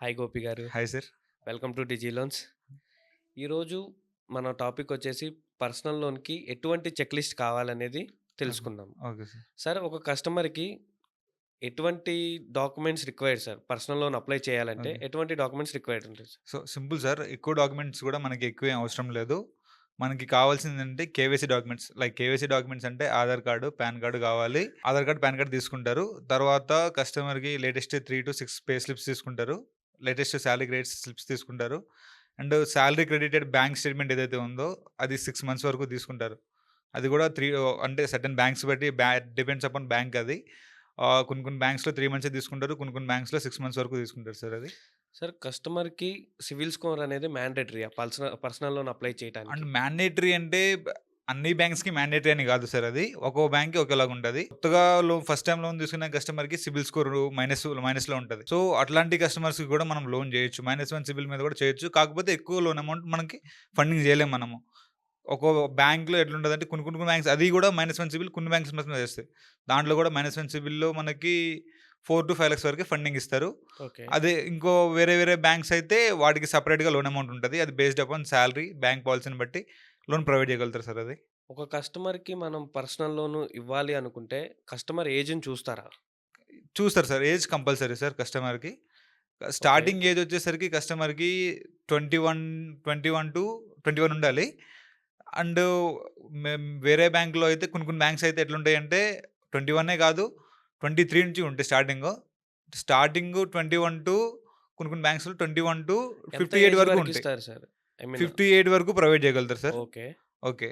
Hi Gopi గారు. Hi sir. Welcome to digi loans. ఈరోజు మన టాపిక్ వచ్చేసి పర్సనల్ లోన్‌కి ఎటువంటి చెక్ లిస్ట్ కావాలనేది తెలుసుకుందాం. Okay sir. సార్ ఒక కస్టమర్‌కి ఎటువంటి documents required sir? Personal loan apply చేయాలంటే. ఎటువంటి డాక్యుమెంట్స్ రిక్వైర్డ్ ఉంటాయి సార్? So simple sir. ఎక్కువ డాక్యుమెంట్స్ కూడా మనకి ఎక్కువేం అవసరం లేదు. మనకి కావాల్సిందేంటంటే KYC documents. Like KYC documents అంటే ఆధార్ కార్డు, పాన్ కార్డ్ కావాలి. ఆధార్ కార్డ్, పాన్ కార్డ్ తీసుకుంటారు. తర్వాత కస్టమర్‌కి లేటెస్ట్ 3-6 పే స్లిప్స్ తీసుకుంటారు. లేటెస్ట్ సాలరీ గ్రేడ్స్ స్లిప్స్ తీసుకుంటారు. And salary credited bank statement ఏదైతే ఉందో అది 6 మంత్స్ వరకు తీసుకుంటారు. అది కూడా 3 అంటే సర్టెన్ బ్యాంక్స్ బట్టి బ్యా డిపెండ్స్ అపాన్ బ్యాంక్ అది. కొన్ని కొన్ని బ్యాంక్స్‌లో 3 మంత్సే తీసుకుంటారు. కొన్ని కొన్ని బ్యాంక్స్‌లో 6 మంత్స్ వరకు తీసుకుంటారు సార్ అది. సార్ కస్టమర్‌కి సివిల్ స్కోర్ అనేది మ్యాండేటరీయా? పర్సనల్ పర్సనల్ లోన్ అప్లై చేయటానికి? అండ్ మ్యాండేటరీ అంటే అన్ని బ్యాంక్స్‌కి మ్యాండేటరీ అని కాదు సార్ అది. ఒక్కో బ్యాంక్‌కి ఒకేలాగా ఉంటది. కొత్తగా లోన్ ఫస్ట్ టైమ్ లోన్ తీసుకునే కస్టమర్‌కి సిబిల్ స్కోర్ మైనస్ మైనస్‌లో ఉంటది. సో అట్లాంటి కస్టమర్స్‌కి కూడా మనం లోన్ చేయొచ్చు. -1 సిబిల్ మీద కూడా చేయొచ్చు. కాకపోతే ఎక్కువ లోన్ అమౌంట్ మనకి ఫండింగ్ చేయలేము మనము. ఒక్కో బ్యాంక్‌లో ఎట్లుంటదంటే కొన్ని కొన్ని బ్యాంక్స్ అది కూడా -1 సిబిల్ కొన్ని బ్యాంక్స్ మాత్రమే చేస్తాయి. దాంట్లో కూడా -1 సిబిల్‌లో మనకి 4-5 లాక్స్ వరకే ఫండింగ్ ఇస్తారు. ఓకే. అదే ఇంకో వేరే వేరే బ్యాంక్స్ అయితే వాటికి సెపరేట్‌గా లోన్ అమౌంట్ ఉంటది. అది బేస్డ్ అపాన్ సాలరీ, బ్యాంక్ పాలిసీని బట్టి లోన్ ప్రొవైడ్ చేయగలుగుతారు సార్ అది. ఒక కస్టమర్‌కి మనం పర్సనల్ లోన్ ఇవ్వాలి అనుకుంటే కస్టమర్ ఏజ్‌ని చూస్తారా? చూస్తారు సార్. ఏజ్ కంపల్సరీ సార్ కస్టమర్‌కి. స్టార్టింగ్ ఏజ్ వచ్చేసరికి కస్టమర్‌కి 21, 21-21 ఉండాలి. అండ్ వేరే బ్యాంక్‌లో అయితే కొన్ని కొన్ని బ్యాంక్స్ అయితే ఎట్లుంటాయంటే 21 కాదు 23 నుంచి ఉంటాయి స్టార్టింగు. స్టార్టింగు 21 టు కొన్ని కొన్ని బ్యాంక్స్‌లో 21 టు ఎంత 58 ఏజ్ వరకు ఉంటాయి. సార్? ఐ మీన్ 58 వరకు ప్రొవైడ్ చేయగలుగుతారు సార్. ఓకే. ఓకే.